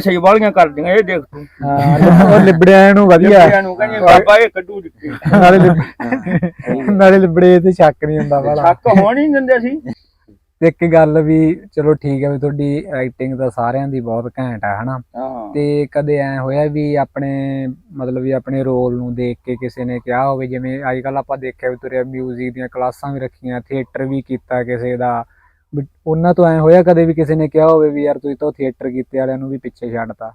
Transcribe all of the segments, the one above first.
ਸਹੀ ਵਾਲੀਆਂ ਕਰਦੀਆਂ ਇਹ ਦੇਖ ਤੂੰ। ਹਾਂ ਉਹ ਲਿਬੜਿਆਂ ਨੂੰ ਵਧੀਆ। ਨੂੰ ਕਹਿੰਦੇ ਬਾਬਾ ਇਹ ਕੱਢੂ ਦਿੱਤੀ। ਨਾਲੇ ਲਿਬ- ਨਾਲੇ ਲਿਬੜੇ ਤੇ ਸ਼ੱਕ ਨਹੀਂ ਹੁੰਦਾ ਵਾਲਾ ਛੱਕ ਹੋਣ ਦਿੰਦੇ ਸੀ ਤੇ ਇੱਕ ਗੱਲ ਵੀ ਚਲੋ ਠੀਕ ਹੈ ਵੀ ਤੁਹਾਡੀ ਐਕਟਿੰਗ ਤਾਂ ਸਾਰਿਆਂ ਦੀ ਬਹੁਤ ਘੈਂਟ ਹੈ ਹਨਾ। ਹਾਂ। ਤੇ ਕਦੇ ਐ ਹੋਇਆ ਵੀ ਆਪਣੇ ਮਤਲਬ ਵੀ ਆਪਣੇ ਰੋਲ ਨੂੰ ਦੇਖ ਕੇ ਕਿਸੇ ਨੇ ਕਿਹਾ ਹੋਵੇ ਜਿਵੇਂ ਅੱਜ ਕੱਲ ਆਪਾਂ ਦੇਖਿਆ ਵੀ ਤੁਰਿਆ 뮤직 ਦੀਆਂ ਕਲਾਸਾਂ ਵੀ ਰੱਖੀਆਂ ਥੀਏਟਰ ਵੀ ਕੀਤਾ ਕਿਸੇ ਦਾ। ਉਹਨਾਂ ਤੋਂ ਐ ਹੋਇਆ ਕਦੇ ਵੀ ਕਿਸੇ ਨੇ ਕਿਹਾ ਹੋਵੇ ਵੀ ਯਾਰ ਤੁਸੀਂ ਤਾਂ ਥੀਏਟਰ ਕੀਤੇ ਵਾਲਿਆਂ ਨੂੰ ਵੀ ਪਿੱਛੇ ਛੱਡਤਾ।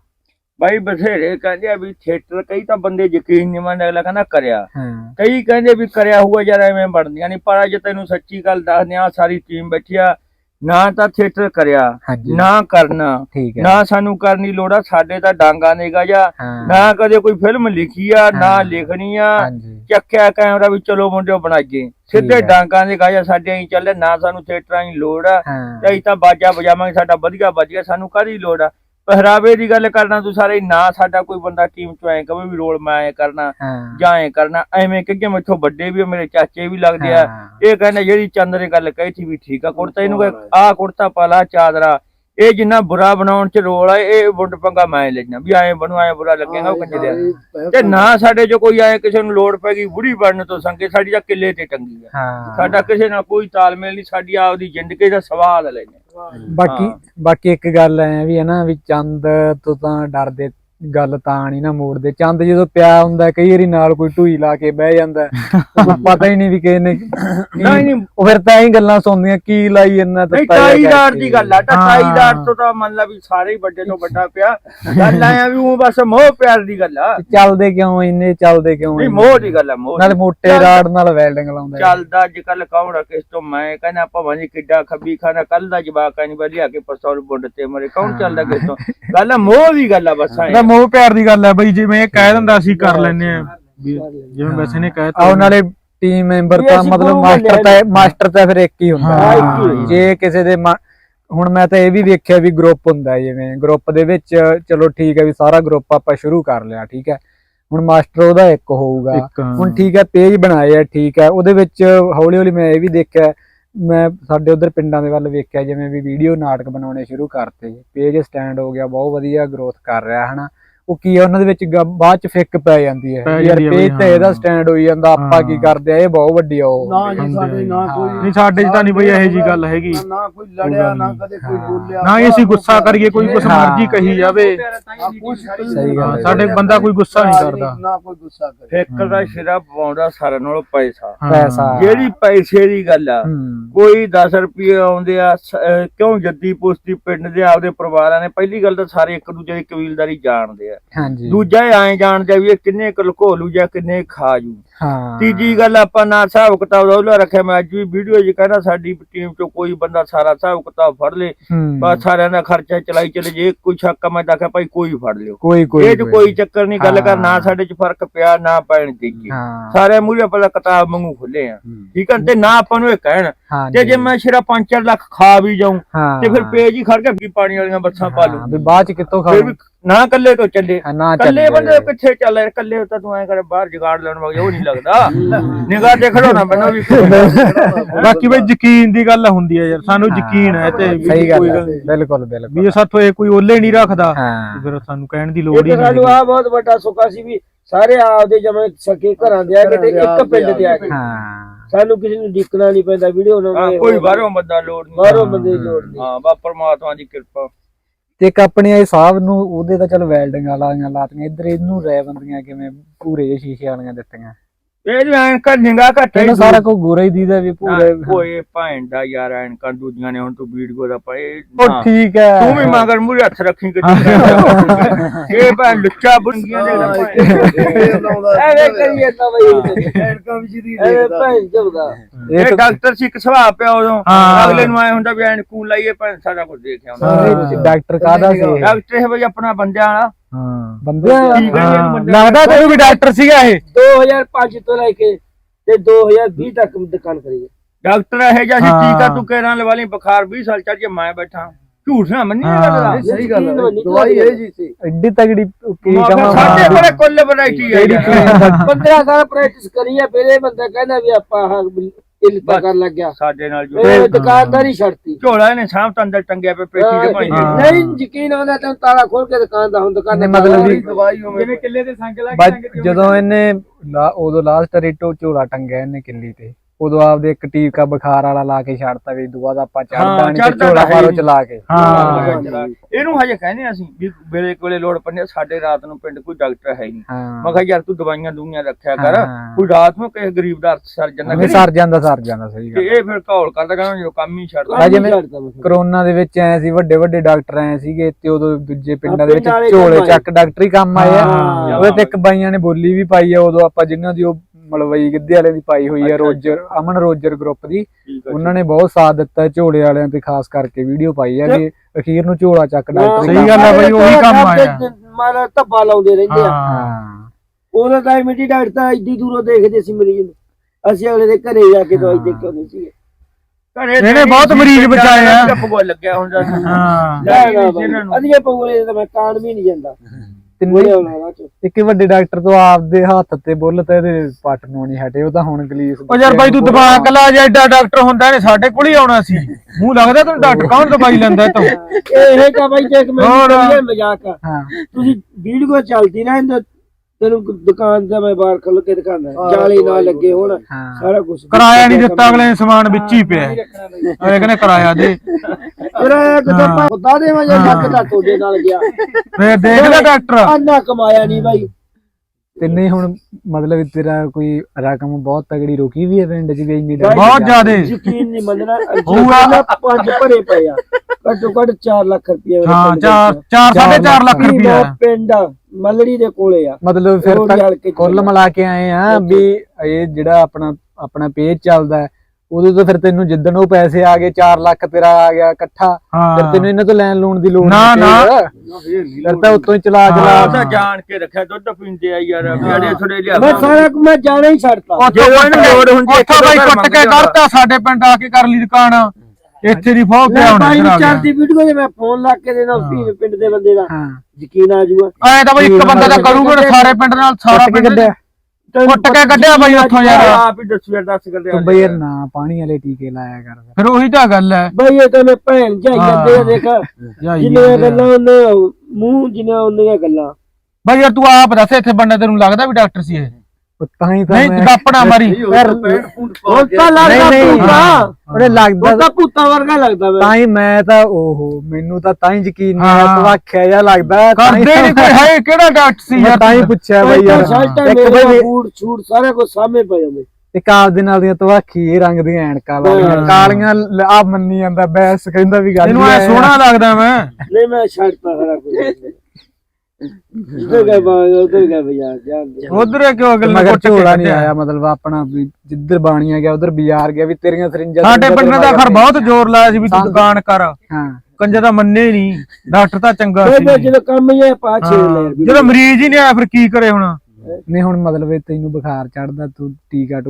ਬਾਈ ਬਥੇਰੇ ਕਹਿੰਦੇ ਆ ਵੀ ਥੀਏਟਰ ਕਈ ਤਾਂ ਬੰਦੇ ਯਕੀਨ ਨਹੀਂ ਮੰਨਦੇ ਅਗਲਾ ਕਹਿੰਦਾ ਕਰਿਆ। ਹਾਂ। ਕਈ ਕਹਿੰਦੇ ਵੀ ਕਰਿਆ ਹੋਇਆ ਯਾਰ ਐਵੇਂ ਬਣਦੀਆਂ ਨਹੀਂ ਪਰ ਅੱਜ ਤੈਨੂੰ ਸੱਚੀ ਗੱਲ ਦੱਸਦੇ ਆ ਸਾਰੀ ਟੀਮ ਬੈਠੀ ਆ ਨਾ ਤਾਂ ਥੀਏਟਰ ਕਰਿਆ ਨਾ ਕਰਨਾ। ਠੀਕ ਹੈ। ਨਾ ਸਾਨੂੰ ਕਰਨੀ ਲੋੜ ਸਾਡੇ ਤਾਂ ਡਾਂਗਾ ਨੇਗਾ ਜਾਂ ਨਾ ਕਦੇ ਕੋਈ ਫਿਲਮ ਲਿਖੀ ਆ ਨਾ। ਲਿਖਣੀ ਆ। ਹਾਂਜੀ। ਚੱਕਿਆ ਕੈਮਰਾ ਵੀ ਚਲੋ ਮੁੰਡਿਓ ਬਣਾਈਏ। ਸਿੱਧੇ। ਡਾਂਗਾਂ ਦੇ ਗਾਇਆ ਸਾਡੇ ਐਂ ਚੱਲੇ ਨਾ ਸਾਨੂੰ ਥੀਏਟਰਾਂ ਦੀ ਲੋੜ ਆ। ਤੇ ਅਸੀਂ ਤਾਂ ਬਾਜਾ ਵਜਾਵਾਂਗੇ ਸਾਡਾ ਵਧੀਆ ਵਧੀਆ ਸਾਨੂੰ ਕਾਹਦੀ ਲੋੜ ਆ? ਪਹਿਰਾਵੇ ਦੀ ਗੱਲ ਕਰਨਾ ਤੂੰ ਸਾਰੇ ਨਾ ਸਾਡਾ ਕੋਈ ਬੰਦਾ ਟੀਮ ਚ ਐ ਕਵੇ ਵੀ ਰੋਲ ਮੈਂ ਐਂ ਕਰਨਾ ਜਾਂ ਐਂ ਕਰਨਾ ਐਵੇਂ ਕਿ ਮੈਥੋਂ ਵੱਡੇ ਵੀ ਮੇਰੇ ਚਾਚੇ ਵੀ ਲੱਗਦੇ ਆ। ਇਹ ਕਹਿੰਦੇ ਜਿਹੜੀ ਚੰਦ ਨੇ ਗੱਲ ਕਹੀ ਸੀ ਵੀ ਠੀਕ ਆ ਕੁੜਤਾ ਇਹਨੂੰ ਆ ਕੁੜਤਾ ਪਾਲਾ ਚਾਦਰਾ। ਇਹ ਜਿੰਨਾ ਬੁਰਾ ਬਣਾਉਣ ਚ ਰੋਲ ਆ ਇਹ ਵੁੰਡ ਪੰਗਾ ਮੈਂ ਲੈਣਾ ਵੀ ਐਂ ਬਣੂ ਐਂ ਬੁਰਾ ਲੱਗੇਗਾ ਉਹ ਕੰਜੇ ਦੇ ਤੇ ਨਾ ਸਾਡੇ ਜੋ ਕੋਈ ਐ ਕਿਸੇ ਨੂੰ ਲੋੜ ਪੈਗੀ ਬੁੜੀ ਬਣਨ ਤੋਂ ਸੰਗੇ ਸਾਡੀ ਤਾਂ ਕਿੱਲੇ ਤੇ ਟੰਗੀ ਆ। ਸਾਡਾ ਕਿਸੇ ਨਾਲ ਕੋਈ ਤਾਲਮੇਲ ਨਹੀਂ ਸਾਡੀ ਆਪਦੀ ਜ਼ਿੰਦਗੀ ਦਾ ਸਵਾਲ ਲੈਨੇ ਬਾਕੀ ਬਾਕੀ ਇੱਕ ਗੱਲ ਐ ਵੀ ਹੈ ਨਾ ਵੀ ਚੰਦ ਤੋਂ ਤਾਂ ਡਰਦੇ ਗੱਲ ਤਾਂ ਨਹੀਂ ਨਾ ਮੋੜਦੇ ਚੰਦ ਜਦੋਂ ਪਿਆ ਹੁੰਦਾ ਕਈ ਵਾਰੀ ਨਾਲ ਕੋਈ ਢੂਈ ਲਾ ਕੇ ਬਹਿ ਜਾਂਦਾ ਪਤਾ ਹੀ ਨਹੀਂ ਵੀ ਕਿਸ ਨੇ ਨਹੀਂ ਨਹੀਂ ਉਹ ਫਿਰ ਤਾਂ ਹੀ ਗੱਲਾਂ ਸੁਣਦੀਆਂ ਕੀ ਲਾਈ ਇੰਨਾ ਜਿਹਾ ਟਾਈਦਾਰ। ਦੀ ਗੱਲ ਆ ਤਾਂ। ਟਾਈਦਾਰ ਤੋਂ ਤਾਂ ਮੰਨ ਲਾ ਵੀ ਸਾਰੇ ਹੀ ਵੱਡੇ ਤੋਂ ਵੱਡਾ ਪਿਆ ਗੱਲ ਆਇਆ ਵੀ ਉਹ ਬਸ ਮੋਹ ਪਿਆਰ ਦੀ ਗੱਲ ਆ ਤੇ ਚੱਲਦੇ ਕਿਉਂ ਇੰਨੇ ਚੱਲਦੇ ਕਿਉਂ ਨਹੀਂ? ਮੋਹ ਦੀ ਗੱਲ ਆ ਮੋਹ ਨਾਲੇ। ਮੋਟੇ ਰਾੜ ਨਾਲ ਵੈਲਡਿੰਗ ਲਾਉਂਦਾ। ਚੱਲਦਾ ਅੱਜ ਕੱਲ ਕੌਣ ਆ ਕਿਸ ਤੋਂ ਮੈਂ ਕਹਿੰਦਾ ਭਾਵੇਂ ਜੀ ਕਿੱਡਾ ਖੱਬੀ ਖਾਨਾ ਕੱਲ ਦਾ ਜਵਾਕ ਨਹੀਂ ਬਲਿਆ ਕੇ ਪਸੌਲ ਬੁੰਡ ਤੇ ਮਰੇ ਕੌਣ ਚੱਲਦਾ ਕਿਸ ਤੋਂ ਗੱਲ ਆ ਮੋਹ ਦੀ ਗੱਲ ਆ ਬਸ ਐਂ। ਮੋਹ ਪਿਆਰ ਦੀ ਗੱਲ ਹੈ ਬਈ ਜਿਵੇਂ ਇਹ ਕਹਿ ਦਿੰਦਾ ਅਸੀਂ ਕਰ ਲੈਨੇ ਆ ਜਿਵੇਂ ਵੈਸੇ ਨੇ ਕਹਿ ਆਹ ਨਾਲੇ ਟੀਮ ਮੈਂਬਰ ਤਾਂ ਮਤਲਬ ਮਾਸਟਰ ਤਾਂ ਮਾਸਟਰ ਤਾਂ ਫਿਰ ਇੱਕ ਹੀ ਹੁੰਦਾ। ਜੇ ਕਿਸੇ ਦੇ ਹੁਣ ਮੈਂ ਤਾਂ ਇਹ ਵੀ ਵੇਖਿਆ ਵੀ ਗਰੁੱਪ ਹੁੰਦਾ ਜਿਵੇਂ। ਗਰੁੱਪ ਦੇ ਵਿੱਚ ਚਲੋ ਠੀਕ ਹੈ ਵੀ ਸਾਰਾ ਗਰੁੱਪ ਆਪਾਂ ਸ਼ੁਰੂ ਕਰ ਲਿਆ ਠੀਕ ਹੈ। ਹੁਣ ਮਾਸਟਰ ਉਹਦਾ ਇੱਕ ਹੋਊਗਾ। ਹੁਣ ਠੀਕ ਹੈ ਪੇਜ ਬਣਾਏ ਆ ਠੀਕ ਹੈ। ਉਹਦੇ ਵਿੱਚ ਹੌਲੀ ਹੌਲੀ ਮੈਂ ਇਹ ਵੀ ਦੇਖਿਆ ਮੈਂ ਸਾਡੇ ਉਧਰ ਪਿੰਡਾਂ ਦੇ ਵੱਲ ਵੇਖਿਆ ਜਿਵੇਂ ਵੀ ਵੀਡੀਓ ਨਾਟਕ ਬਣਾਉਣੇ ਸ਼ੁਰੂ ਕਰਤੇ। ਪੇਜ ਸਟੈਂਡ ਹੋ ਗਿਆ ਬਹੁਤ ਵਧੀਆ ਗਰੋਥ ਕਰ ਰਿਹਾ ਹਨਾ। ਉਹ ਕੀ ਆ ਉਹਨਾਂ ਦੇ ਵਿੱਚ ਬਾਅਦ ਚ ਫਿੱਕ ਪੈ ਜਾਂਦੀ ਹੈ। ਯਾਰ ਪੇਜ ਤੇ ਇਹਦਾ। ਸਟੈਂਡ ਹੋਈ ਜਾਂਦਾ ਆਪਾਂ ਕੀ। ਕਰਦੇ ਆ ਇਹ ਬਹੁਤ ਵੱਡੀ ਆ ਉਹ। ਨਾ ਜੀ ਸਾਡੇ ਨਾ ਕੋਈ ਨਹੀਂ ਸਾਡੇ 'ਚ ਤਾਂ ਨਹੀਂ ਬਈ ਇਹੋ ਜੀ ਗੱਲ ਹੈਗੀ। ਨਾ ਕੋਈ ਲੜਿਆ ਨਾ ਕਦੇ ਕੋਈ। ਬੋਲਿਆ। ਨਾ ਹੀ ਅਸੀਂ ਗੁੱਸਾ ਕਰੀਏ ਕੋਈ ਕੁਛ ਹਾਂ। ਮਰਜ਼ੀ ਕਹੀ ਜਾਵੇ। ਸਾਡੇ ਬੰਦਾ ਕੋਈ ਗੁੱਸਾ ਨਹੀਂ ਕਰਦਾ। ਨਾ ਕੋਈ ਗੁੱਸਾ ਕਰੇ। ਫਿੱਕ ਦਾ ਸਿਰਾ ਪਾਉਂਦਾ ਸਾਰਿਆਂ ਨਾਲੋਂ ਪੈਸਾ। ਪੈਸਾ। ਜਿਹੜੀ ਪੈਸੇ ਦੀ ਗੱਲ ਆ ਕੋਈ 10 ਰੁਪਏ ਆਉਂਦੇ ਆ ਕਿਉਂ ਜੱਦੀ ਪੁਸ਼ਤੀ ਪਿੰਡ ਦੇ ਆਪਦੇ ਪਰਿਵਾਰਾਂ ਨੇ? ਪਹਿਲੀ ਗੱਲ ਤਾਂ ਸਾਰੇ ਇੱਕ ਦੂਜੇ ਦੀ ਕਬੀਲਦਾਰੀ ਜਾਣਦੇ ਆ। ਹਾਂਜੀ। ਦੂਜਾ ਇਹ ਐਂ ਜਾਣਦੇ ਵੀ ਇਹ ਕਿੰਨੇ ਕੁ ਲੁਕੋਲੂ ਜਾਂ ਕਿੰਨੇ ਖਾ ਜੂ। ਹਾਂ। ਤੀਜੀ ਗੱਲ ਆਪਾਂ ਨਾ ਹਿਸਾਬ ਕਿਤਾਬ ਦਾ ਉਹਲਾ ਰੱਖਿਆ ਮੈਂ ਅੱਜ ਵੀ ਵੀਡੀਓ 'ਚ ਕਹਿੰਦਾ ਸਾਡੀ ਟੀਮ 'ਚੋਂ ਕੋਈ ਬੰਦਾ ਸਾਰਾ ਹਿਸਾਬ ਕਿਤਾਬ ਫੜ ਲੇ ਹੂੰ। ਬਸ ਸਾਰਿਆਂ ਦਾ ਖਰਚਾ ਚਲਾਈ ਚਲੇ ਜੇ ਕੋਈ ਸ਼ੱਕ ਮੈਂ ਤਾਂ ਆਖਿਆ ਭਾਈ ਕੋਈ ਫੜ ਲਿਓ। ਕੋਈ ਕੋਈ ਇਹ 'ਚ ਕੋਈ ਚੱਕਰ ਨਹੀਂ ਗੱਲ ਕਰ ਨਾ ਹਾਂ। ਸਾਡੇ 'ਚ ਫ਼ਰਕ ਪਿਆ ਨਾ ਪੈਣ ਦਿੱਤੀ ਹਾਂ। ਸਾਰੇ ਮੂਹਰੇ ਆਪਾਂ ਕਿਤਾਬ ਵਾਂਗੂ ਖੁੱਲੇ ਆ। ਠੀਕ ਹੈ ਤੇ ਨਾ ਆਪਾਂ ਨੂੰ ਇਹ ਕਹਿਣ ਹਾਂ ਤੇ ਜੇ ਮੈਂ ਸਿਰਾ 5 ਲੱਖ ਖਾ ਵੀ ਜਾਉਂ ਹਾਂ ਤੇ ਫਿਰ ਪੇਜ ਹੀ ਖੜ ਕੇ ਪਾਣੀ ਵਾਲੀਆਂ ਬੱਸਾਂ ਪਾ ਲੂ ਹਾਂ, ਬਾਅਦ ਚ ਕਿੱਥੋਂ ਖਾ ਨਾ ਕੱਲੇ ਤੋਂ ਚੱਲੇ। ਹਾਂ, ਨਾ ਕੱਲੇ ਚੱਲੇ। ਬੰਦੇ ਕਿੱਥੇ ਚੱਲ ਯਾਰ ਕੱਲੇ ਤਾਂ ਤੂੰ ਐ ਕਰ ਬਾਹਰ ਜਗਾੜ ਲੈਣ ਵਗ ਉਹ ਨਹੀਂ ਲੱਗਦਾ। ਨਿਗਾਹ ਤੇ ਖੜੋ ਨਾ ਮੈਨੂੰ ਵੀ ਬਾਕੀ ਬਈ ਯਕੀਨ ਦੀ ਗੱਲ ਹੁੰਦੀ ਹੈ ਯਾਰ ਸਾਨੂੰ। ਯਕੀਨ ਹੈ ਤੇ ਵੀ ਸਹੀ ਗੱਲ ਕੋਈ ਹੈ ਨਹੀਂ। ਬਿਲਕੁਲ ਵੀ ਬਿਲਕੁਲ ਜੇ ਸਾਥੋਂ ਇਹ ਕੋਈ ਓਲੇ ਨਹੀਂ ਰੱਖਦਾ ਹਾਂ। ਫਿਰ ਸਾਨੂੰ ਕਹਿਣ ਦੀ ਲੋੜ ਹੀ ਇੱਕ ਨਹੀਂ ਸਾਨੂੰ। ਆ ਬਹੁਤ ਵੱਡਾ ਸੁੱਖਾ ਸੀ ਵੀ ਸਾਰੇ ਆਪਦੇ ਜਮੇ ਸਕੇ ਘਰਾਂ ਦੇ ਆ ਕੇ ਤੇ ਇੱਕ ਪਿੰਡ ਦੇ ਆ ਕੇ ਹਾਂ। ਸਾਨੂੰ ਕਿਸੇ ਨੂੰ ਡਿੱਕਣਾ ਨਹੀਂ ਪੈਂਦਾ ਵੀਡੀਓ ਹਾਂ, ਬਣਾਉਣੀ ਕੋਈ ਬਾਹਰੋਂ ਬੰਦਾ ਲੋੜ ਨਹੀਂ ਬਾਹਰੋਂ ਬੰਦੇ ਦੀ ਲੋੜ ਨਹੀਂ ਹਾਂ ਬਾ ਪਰਮਾਤਮਾ ਦੀ ਕਿਰਪਾ। ਤੇ ਇੱਕ ਆਪਣੇ ਇਹ ਸਾਹਿਬ ਨੂੰ ਉਹਦੇ ਤਾਂ ਚਲ ਵੈਲਡਿੰਗ ਵਾਲੀਆਂ ਲਾਤੀਆਂ, ਇੱਧਰ ਇਹਨੂੰ ਰਹਿ ਬੰਦੀਆਂ ਕਿਵੇਂ ਪੂਰੇ ਜਿਹੇ ਸ਼ੀਸ਼ੇ ਵਾਲੀਆਂ ਦਿੱਤੀਆਂ। ਇਹ ਐਨਕਾਂ ਨਿਗਾਹ ਘੱਟ ਇਹਨੂੰ ਸਾਰਾ ਕੁਝ ਗੋਰਾ ਹੀ ਦੀਦਾ ਵੀ ਪੂਰੇ। ਓਏ ਭੈਣ ਦਾ ਯਾਰ ਐਨਕਾਂ ਦੂਜੀਆਂ ਨੇ ਹੁਣ ਤੂੰ ਵੀਡੀਓ ਦਾ ਪਏ ਉਹ ਠੀਕ ਹੈ। ਤੂੰ ਵੀ ਮਗਰ ਮੂਰੇ ਹੱਥ ਰੱਖੀ ਕਿ ਇਹ ਭੈਣ ਲੁੱਚਾ ਬੁੰਗੀਆਂ ਦੇ ਨਾ ਐਵੇਂ ਕਰੀਏ ਤਾਂ ਬਈ। ਐਨਕਾਂ ਵੀ ਜਿਹਦੀ ਐਵੇਂ ਭੈਣ ਜਬਦਾ ਇਹ ਇਹ ਤਾਂ ਡਾਕਟਰ ਸੀ ਇੱਕ ਸੁਭਾਅ ਪਿਆ ਉਦੋਂ। ਹਾਂ। ਅਗਲੇ ਨੂੰ ਆਏ ਹੁੰਦਾ ਵੀ ਐਨਕੂ ਲਾਈਏ ਭੈਣ ਸਾਰਾ ਕੁਝ ਦੇਖਿਆ ਹੁੰਦਾ। ਡਾਕਟਰ ਕਾਹਦਾ ਸੀ? ਡਾਕਟਰ ਇਹ ਬਈ ਆਪਣਾ ਬੰਦਿਆਂ ਵਾਲਾ। ਹਾਂ। ਬੰਦਿਆਂ ਠੀਕ ਹੈ ਜੀ, ਇਹਨੂੰ ਹਾਂ, ਬੰਦਿਆਂ ਲੱਗਦਾ ਤੈਨੂੰ ਵੀ ਡਾਕਟਰ ਸੀਗਾ ਇਹ। 2005 ਤੋਂ ਲੈ ਕੇ ਤੇ 2020 ਤੱਕ ਦੁਕਾਨ ਕਰੀ ਡਾਕਟਰ ਇਹ ਜਿਹਾ ਸੀ ਹਾਂ। ਟੀਕਾ ਤੂੰ ਕਹਿਰਾਂ ਲਵਾ ਲਈ ਬੁਖਾਰ 20 ਸਾਲ ਚੜ ਜੇ ਮੈਂ ਬੈਠਾ। ਝੂਠ ਨਾ ਮੰਨੀ ਇਹ ਗੱਲ ਦਾ। ਹਾਂ। ਸਹੀ ਗੱਲ ਹੈ ਦਵਾਈ ਇਹ ਜੀ ਸੀ। ਐਡੀ ਤਗੜੀ ਕੀ ਸਾਡੇ ਕੋਲੇ ਕੁੱਲ ਵੈਰਾਈਟੀ ਹੈ ਕਿਹੜੀ ਯਾਰ। ਚੀਜ਼ ਦਾ 15 ਸਾਲ ਪ੍ਰੈਕਟਿਸ ਕਰੀ ਆ ਫਿਰ ਇਹ ਬੰਦਾ ਕਹਿੰਦਾ ਵੀ ਆਪਾਂ ਆਹ ਵੀ ਇਹ ਲਿੱਤਾ ਕਰ ਲੱਗਿਆ। ਸਾਡੇ ਨਾਲ ਜੋ ਇਹ ਦੁਕਾਨਦਾਰੀ ਛੱਡਤੀ। ਝੋਲਾ ਇਹਨੇ ਸਾਹਮ ਤੋਂ ਅੰਦਰ ਟੰਗਿਆ ਪਿਆ ਪੇਟੀ ਦੇ ਭਾਈ ਹਾਂ। ਨਹੀਂ ਯਕੀਨ ਆਉਂਦਾ ਤੈਨੂੰ ਤਾਲਾ ਖੋਲ ਕੇ ਦੁਕਾਨ ਦਾ ਹੁਣ ਦੁਕਾਨ ਦਾ ਮਤਲਬ ਤਾਲਾ ਵੀ- ਦਵਾਈ ਹੋਵੇ। ਜਿਵੇਂ ਕਿੱਲੇ ਦੇ ਸੰਗ ਲਾ ਬਸ ਜਦੋਂ ਇਹਨੇ ਉਦੋਂ ਲਾਸਟ ਰੇਟੋ ਝੋਲਾ ਟੰਗਿਆ ਇਹਨੇ ਕਿੱਲੀ ਤੇ। ਉਦੋਂ ਆਪਦੇ ਇੱਕ ਟੀਕਾ ਬੁਖਾਰ ਵਾਲਾ ਲਾ ਕੇ ਛੱਡਤਾ ਵੀ ਦੁਆ ਦਾ ਆਪਾਂ ਚੜਦਾ ਨਹੀਂ ਤੇ ਚੜ੍ਹਦਾ ਝੋਲਾ ਤਾਂ ਹੈ। ਚਲਾ ਕੇ। ਹਾਂ। ਇਹਨੂੰ ਹਜੇ ਕਹਿੰਦੇ ਅਸੀਂ ਵੀ ਵੇਲੇ ਕੋਲੇ ਲੋੜ ਪੈਂਦੀ ਸਾਡੇ ਰਾਤ ਨੂੰ ਪਿੰਡ ਕੋਈ ਡਾਕਟਰ ਹੈ ਨਹੀਂ। ਹਾਂ। ਮੈਂ ਕਿਹਾ ਯਾਰ ਤੂੰ ਦਵਾਈਆਂ ਦੂਈਆਂ ਰੱਖਿਆ ਕਰ ਹਾਂ। ਕੋਈ ਰਾਤ ਨੂੰ ਕਿਸੇ ਗਰੀਬ ਦਾ ਸਰ ਜਾਂਦਾ ਨਹੀਂ ਕਿ ਸਰ ਜਾਂਦਾ ਸਰ ਜਾਂਦਾ ਸਹੀ ਤੇ ਗੱਲ ਇਹ ਫਿਰ ਘੌਲ ਕਰਦਾ ਕਹਿੰਦਾ ਜੋ ਕੰਮ ਹੀ ਛੱਡਦਾ ਆ ਜਿਵੇਂ ਕਰੋਨਾ ਦੇ ਵਿੱਚ ਐ ਸੀ ਵੱਡੇ ਵੱਡੇ ਡਾਕਟਰ ਐ ਸੀਗੇ ਤੇ ਉਦੋਂ ਦੂਜੇ ਪਿੰਡਾਂ ਦੇ ਵਿੱਚ ਪਿੰਡਾਂ ਵਾਲੇ ਝੋਲੇ ਕੰਮ ਚੱਕ ਡਾਕਟਰੀ ਕੰਮ ਆਏ ਆ। ਹਾਂ। ਉਹਦੇ ਤੇ ਇੱਕ ਬਾਈਆਂ ਨੇ ਬੋਲੀ ਵੀ ਪਾਈ ਆ ਉਦੋਂ ਆਪਾਂ ਜਿਨ੍ਹਾਂ ਦੀ ਉਹ ਮਲਵਈ ਗਿੱਧੇ ਵਾਲੇ ਦੀ ਪਾਈ ਹੋਈ ਆ ਰੋਜਰ ਅਮਨ ਰੋਜਰ ਗਰੁੱਪ ਦੀ। ਉਹਨਾਂ ਨੇ ਬਹੁਤ ਸਾਥ ਦਿੱਤਾ ਝੋਲੇ ਵਾਲਿਆਂ ਤੇ ਖਾਸ ਕਰਕੇ ਵੀਡੀਓ ਪਾਈ ਆ ਕਿ ਅਖੀਰ ਨੂੰ ਝੋਲਾ ਚੱਕ ਡਾਕਟਰੀ ਸਹੀ ਗੱਲ ਆ ਬਈ, ਉਹੀ ਕੰਮ ਆਇਆ। ਮਾਰਾ ਧੱਬਾ ਲਾਉਂਦੇ ਰਹਿੰਦੇ ਆ। ਹਾਂ। ਹਾਂ ਉਹਦਾ ਤਾਂ ਮਿੱਟੀ ਡਾਕਟਰ ਤਾਂ ਇੱਡੀ ਦੂਰੋਂ ਦੇਖਦੇ ਸੀ ਮਰੀਜ਼ ਨੂੰ। ਅਸੀਂ ਅਗਲੇ ਦੇ ਘਰੇ ਜਾ ਕੇ ਦਵਾਈ ਦੇ ਕੇ ਆਉਂਦੇ ਸੀ ਘਰੇ ਇਹਨੇ ਬਹੁਤ ਮਰੀਜ਼ ਬਚਾਏ ਆ। ਚੁੱਪ ਲੱਗਿਆ ਹੁੰਦਾ ਹਾਂ। ਅਧੀਏ ਪਊਲੇ ਤਾਂ ਮੈਂ ਕਾਣ ਵੀ ਨਹੀਂ ਜਾਂਦਾ। ਤਿੰਨੇ ਦਾ ਚ। ਇੱਕ ਵੱਡੇ ਡਾਕਟਰ ਤੋਂ ਆਪਦੇ ਹੱਥ ਤੇ ਬੁੱਲ ਤੇ ਇਹਦੇ ਪੱਟ ਨੂੰ ਨਹੀਂ ਹਟੇ ਉਹ ਤਾਂ ਹੁਣ ਗਲੀਸ ਉਹ ਯਾਰ ਬਾਈ ਤੂੰ ਦਿਮਾਗ ਲਾ ਜੇ ਐਡਾ ਡਾਕਟਰ ਹੁੰਦਾ ਨੇ ਸਾਡੇ ਕੋਲ ਹੀ ਆਉਣਾ ਸੀ। ਮੂੰਹ ਲੱਗਦਾ ਤੈਨੂੰ ਡਾਕਟਰ ਕੌਣ ਦਵਾਈ ਲੈਂਦਾ ਤੂੰ? ਇਹ ਇਹ ਤਾਂ ਬਾਈ ਦੇਖ ਮੈਂ ਮਜ਼ਾਕ ਆ। ਹਾਂ। ਤੁਸੀਂ ਵੀਡੀਓ ਚੱਲਦੀ ਨਾ ਇਹਦਾ ਤੈਨੂੰ ਦੁਕਾਨ ਤੇ ਮੈਂ ਬਾਹਰ ਖੋਲ ਕੇ ਦਿਖਾਣਾ ਜਾਲੇ ਨਾ ਲੱਗੇ ਹੋਣ ਸਾਰਾ ਕੁਝ ਕਿਰਾਇਆ ਨਹੀਂ ਦਿੱਤਾ ਅਗਲੇ ਨੇ ਸਮਾਨ ਵਿੱਚ ਹੀ ਪਿਆ। ਅਗਲੇ ਕਹਿੰਦੇ ਕਿਰਾਇਆ ਦੇ। ਕਿਰਾਇਆ ਕਿਦਾਂ ਖੁਦਾ ਦੇ ਮੈਂ ਜੱਕ ਦਾ ਤੁਹਾਡੇ ਨਾਲ ਗਿਆ। ਫੇਰ ਦੇਖ ਲੈ ਡਾਕਟਰ। ਅੰਨਾ ਕਮਾਇਆ ਨਹੀਂ ਬਾਈ। ਤੇ ਨਹੀਂ ਹੁਣ ਮਤਲਬ ਤੇਰਾ ਕੋਈ ਰਕਮ ਬਹੁਤ ਤਗੜੀ ਰੁਕੀ ਵੀ ਹੈ ਪਿੰਡ 'ਚ ਵੀ ਇੰਨੀ ਡਰ ਬਹੁਤ ਜ਼ਿਆਦੇ। ਯਕੀਨ ਨਹੀਂ ਮੰਨਣਾ ਹੋਊਗਾ। ਹੋਊਗਾ ਪੰਜ ਭਰੇ ਪਏ ਆ। ਘੱਟੋ ਘੱਟ 4 ਲੱਖ ਰੁਪਏ ਹਾਂ 4 4 4.5 ਲੱਖ ਰੁਪਇਆ ਪਿੰਡ ਮੱਲੜੀ ਦੇ ਕੋਲੇ ਆ। ਮਤਲਬ ਫਿਰ ਕੁੱਲ ਮਿਲਾ ਕੇ ਆਏ ਆ ਵੀ ਇਹ ਜਿਹੜਾ ਆਪਣਾ ਆਪਣਾ ਪੇਜ ਚੱਲਦਾ ਹੈ, ਉਦੋਂ ਤਾਂ ਫਿਰ ਤੈਨੂੰ ਜਿੱਦਣ ਉਹ ਪੈਸੇ ਆ ਗਏ 4 ਲੱਖ ਤੇਰਾ ਆ ਗਿਆ ਇਕੱਠਾ ਫਿਰ ਤੈਨੂੰ ਇਹਨਾਂ ਤੋਂ ਲੈਣ ਲੂਣ ਦੀ ਲੋੜ ਨਾ, ਨਹੀਂ ਨਾ। ਫਿਰ ਤਾਂ ਉੱਤੋਂ ਹੀ ਚਲਾ। ਚਲਾ। ਉਹਦਾ ਜਾਣ ਕੇ ਰੱਖਿਆ ਦੁੱਧ ਪੀਂਦੇ ਆ ਯਾਰ ਜਿਹੜੇ ਥੋੜੇ ਜਿਹਾ ਮੈਂ ਸਾਰਾ ਕੁ ਮੈਂ ਜਾਣਾ ਹੀ ਛੱਡਤਾ। ਉੱਥੋਂ ਜੇ ਇਹਨੂੰ ਲੋੜ ਹੁੰਦੀ ਉੱਥੋਂ ਬਾਈ ਦੋ ਕੁੱਟ ਕੇ ਕਰਤਾ ਸਾਡੇ ਪਿੰਡ ਆ ਕੇ ਕਰ ਲਈ ਦੁਕਾਨ। ਇੱਥੇ ਦੀ ਫੋਕ ਪਿਆ ਬਾਈ ਹੁਣ ਨੂੰ ਚੱਲਦੀ ਵੀਡੀਓ 'ਚ ਮੈਂ ਫੋਨ ਲਾ ਕੇ ਦੇਣਾ ਭੀਮ ਪਿੰਡ ਦੇ ਬੰਦੇ ਦਾ। ਹਾਂ। ਯਕੀਨ ਆ ਜੂਗਾ ਐ ਤਾਂ ਬਈ ਇੱਕ ਬੰਦਾ ਤਾਂ ਕਰੂਗਾ ਸਾਰੇ ਪਿੰਡ ਨਾਲ ਸਾਰਾ ਪਿੰਡ ਕੁੱਟ ਕੇ ਕੱਢਿਆ ਬਾਈ ਉੱਥੋਂ ਯਾਰ। ਆਪ ਹੀ ਦੱਸ ਯਾਰ ਦੱਸ ਕਰਦੇ ਤੂੰ ਬਈ ਨਾ ਪਾਣੀ ਵਾਲੇ ਟੀਕੇ ਲਾਇਆ ਕਰ। ਫਿਰ। ਉਹੀ ਤਾਂ ਗੱਲ ਹੈ। ਬਈ ਇਹ ਤਾਂ ਮੈਂ ਭੈਣ ਜਾਈ ਜਾਂਦੇ ਆ ਦੇਖ। ਜਿੰਨੀਆਂ ਗੱਲਾਂ ਉਹਨੇ ਮੂੰਹ ਜਿੰਨੀਆਂ ਉਹਨੀਆਂ ਗੱਲਾਂ। ਬਾਈ ਯਾਰ ਤੂੰ ਆਪ ਦੱਸ ਇੱਥੇ ਬੰਦਾ ਤੈਨੂੰ ਲੱਗਦਾ ਵੀ ਡਾਕਟਰ ਸੀ ਇਹ? ਤਾਂ ਹੀ ਤਾਂ ਨਹੀਂ ਮੈਂ ਤੂੰ ਆਪਣਾ ਮਾਰੀ ਉਹ ਤਾਂ ਲੱਗਦਾ ਨਹੀਂ ਨਹੀਂ ਭੂਤਾ। ਉਹਨੇ ਲੱਗਦਾ ਉਹ ਤਾਂ ਭੂਤਾ ਵਰਗਾ ਲੱਗਦਾ ਮੈਂ ਤਾਂ ਹੀ ਮੈਂ ਤਾਂ ਓਹੋ ਮੈਨੂੰ ਤਾਂ ਤਾਂ ਹੀ ਯਕੀਨ ਨਹੀਂ ਆਇਆ ਹਾਂ। ਤੂੰ ਆਖਿਆ ਜਾਂ ਲੱਗਦਾ ਤਾਂ ਹੀ ਕਰਦੇ ਨਹੀਂ ਕੋਈ ਹੈ ਕਿਹੜਾ ਡਾਕਟਰ ਸੀ ਮੈਂ ਯਾਰ ਤਾਂ ਹੀ ਪੁੱਛਿਆ ਬਈ ਯਾਰ। ਸ਼ਰਟਾਂ ਇੱਕ ਮੇਰੇ ਬਈ ਬੂਟ ਛੂਟ ਸਾਰਾ ਕੁਝ ਸਾਹਮਣੇ ਪਏ ਹੁੰਦੇ ਇੱਕ ਆਪ ਦੇ ਨਾਲ ਦੀਆਂ ਤਵਾਖੀ ਇਹ ਰੰਗ ਦੀਆਂ ਐਨਕਾਂ। ਕਾਲੀਆਂ ਆ ਮੰਨੀ ਜਾਂਦਾ ਬੈਸ ਕਹਿੰਦਾ ਵੀ ਗੱਲ ਇਹਨੂੰ ਐ। ਸੋਹਣਾ ਲੱਗਦਾ ਮੈਂ ਨਹੀਂ ਮੈਂ ਛੱਡਤਾ ਸਾਰਾ ਕੁਝ ਗਏ ਉਧਰ ਗਏ ਬਾਜ਼ਾਰ ਜਾਂਦੇ? ਉਧਰ ਕਿਉਂ ਅਗਲ ਨੇ ਮਗਰ ਕੁੱਟ ਕੇ ਝੋਲਾ ਨਹੀਂ ਕੱਢਿਆ। ਆਇਆ ਮਤਲਬ ਆਪਣਾ ਵੀ ਜਿੱਧਰ ਬਾਣੀਆਂ ਗਿਆ ਉਧਰ ਬਾਜ਼ਾਰ ਗਿਆ ਵੀ ਤੇਰੀਆਂ ਸਰਿੰਜਾਂ ਸਾਡੇ ਪਿੰਡ ਤਾਂ ਖਰ ਬਹੁਤ ਜ਼ੋਰ ਲਾਇਆ ਸੀ ਵੀ ਤੂੰ ਦੁਕਾਨ ਕਰ। ਹਾਂ। ਕੰਜਾ ਤਾਂ ਮੰਨੇ ਨਹੀਂ। ਡਾਕਟਰ ਤਾਂ ਚੰਗਾ ਸੀ। ਜਦੋਂ ਕੰਮ ਹੀ ਹੈ ਪਾਛੇ ਲੈ ਹਾਂ, ਜਦੋਂ ਮਰੀਜ਼ ਹੀ ਨਹੀਂ ਆਇਆ ਫਿਰ ਕੀ ਕਰੇ ਹੁਣ? ਨਹੀਂ ਹੁਣ ਮਤਲਬ ਇਹ ਤੈਨੂੰ ਬੁਖਾਰ ਚੜਦਾ ਤੂੰ ਟੀਕਾ